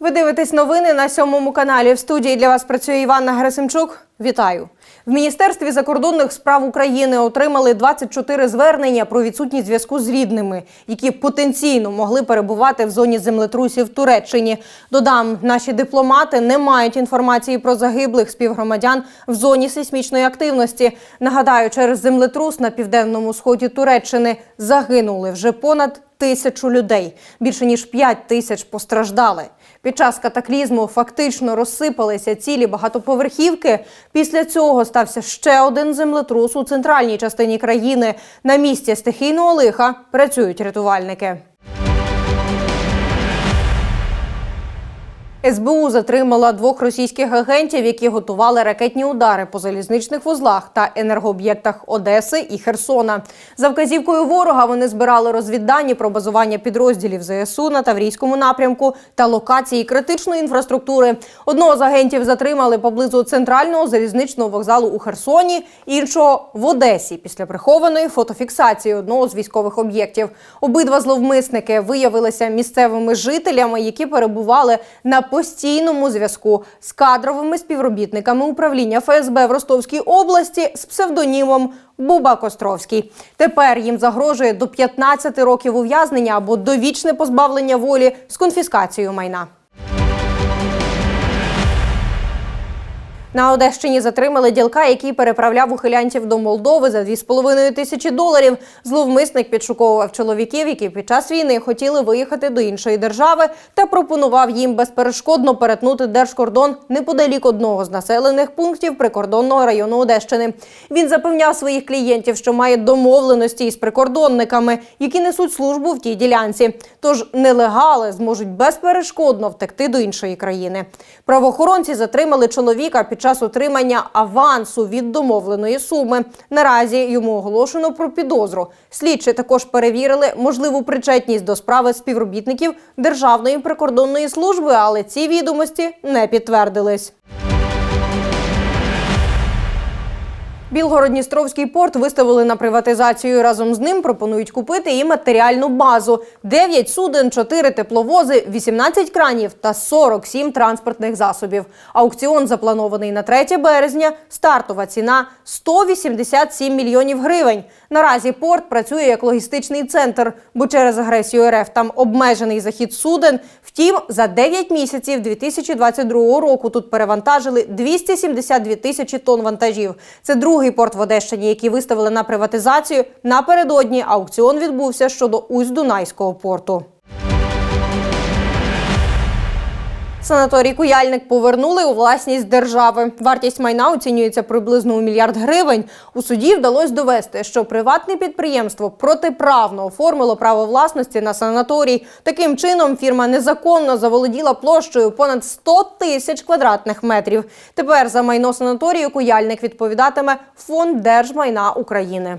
Ви дивитесь новини на сьомому каналі. В студії для вас працює Іванна Герасимчук. Вітаю. В Міністерстві закордонних справ України отримали 24 звернення про відсутність зв'язку з рідними, які потенційно могли перебувати в зоні землетрусів в Туреччині. Додам, наші дипломати не мають інформації про загиблих співгромадян в зоні сейсмічної активності. Нагадаю, через землетрус на південному сході Туреччини загинули вже понад тисячу людей. Більше ніж 5 тисяч постраждали. Під час катаклізму фактично розсипалися цілі багатоповерхівки. Після цього стався ще один землетрус у центральній частині країни. На місці стихійного лиха працюють рятувальники. СБУ затримала двох російських агентів, які готували ракетні удари по залізничних вузлах та енергооб'єктах Одеси і Херсона. За вказівкою ворога вони збирали розвіддані про базування підрозділів ЗСУ на Таврійському напрямку та локації критичної інфраструктури. Одного з агентів затримали поблизу центрального залізничного вокзалу у Херсоні, іншого в Одесі після прихованої фотофіксації одного з військових об'єктів. Обидва зловмисники виявилися місцевими жителями, які перебували на постійному зв'язку з кадровими співробітниками управління ФСБ в Ростовській області з псевдонімом Буба Костровський. Тепер їм загрожує до 15 років ув'язнення або довічне позбавлення волі з конфіскацією майна. На Одещині затримали ділка, який переправляв ухилянтів до Молдови за 2,5 тисячі доларів. Зловмисник підшуковував чоловіків, які під час війни хотіли виїхати до іншої держави, та пропонував їм безперешкодно перетнути держкордон неподалік одного з населених пунктів прикордонного району Одещини. Він запевняв своїх клієнтів, що має домовленості із прикордонниками, які несуть службу в тій ділянці. Тож нелегали зможуть безперешкодно втекти до іншої країни. Правоохоронці затримали чоловіка під час отримання авансу від домовленої суми. Наразі йому оголошено про підозру. Слідчі також перевірили можливу причетність до справи співробітників Державної прикордонної служби, але ці відомості не підтвердились. Білгород-Дністровський порт виставили на приватизацію. Разом з ним пропонують купити і матеріальну базу: 9 суден, 4 тепловози, 18 кранів та 47 транспортних засобів. Аукціон запланований на 3 березня. Стартова ціна 187 мільйонів гривень. Наразі порт працює як логістичний центр, бо через агресію РФ там обмежений захід суден. Втім, за 9 місяців 2022 року тут перевантажили 272 тисячі тонн вантажів. Це другий порт в Одещині, який виставили на приватизацію. Напередодні аукціон відбувся щодо Усть-Дунайського порту. Санаторій Куяльник повернули у власність держави. Вартість майна оцінюється приблизно у мільярд гривень. У суді вдалося довести, що приватне підприємство протиправно оформило право власності на санаторій. Таким чином фірма незаконно заволоділа площею понад 100 тисяч квадратних метрів. Тепер за майно санаторію Куяльник відповідатиме фонд держмайна України.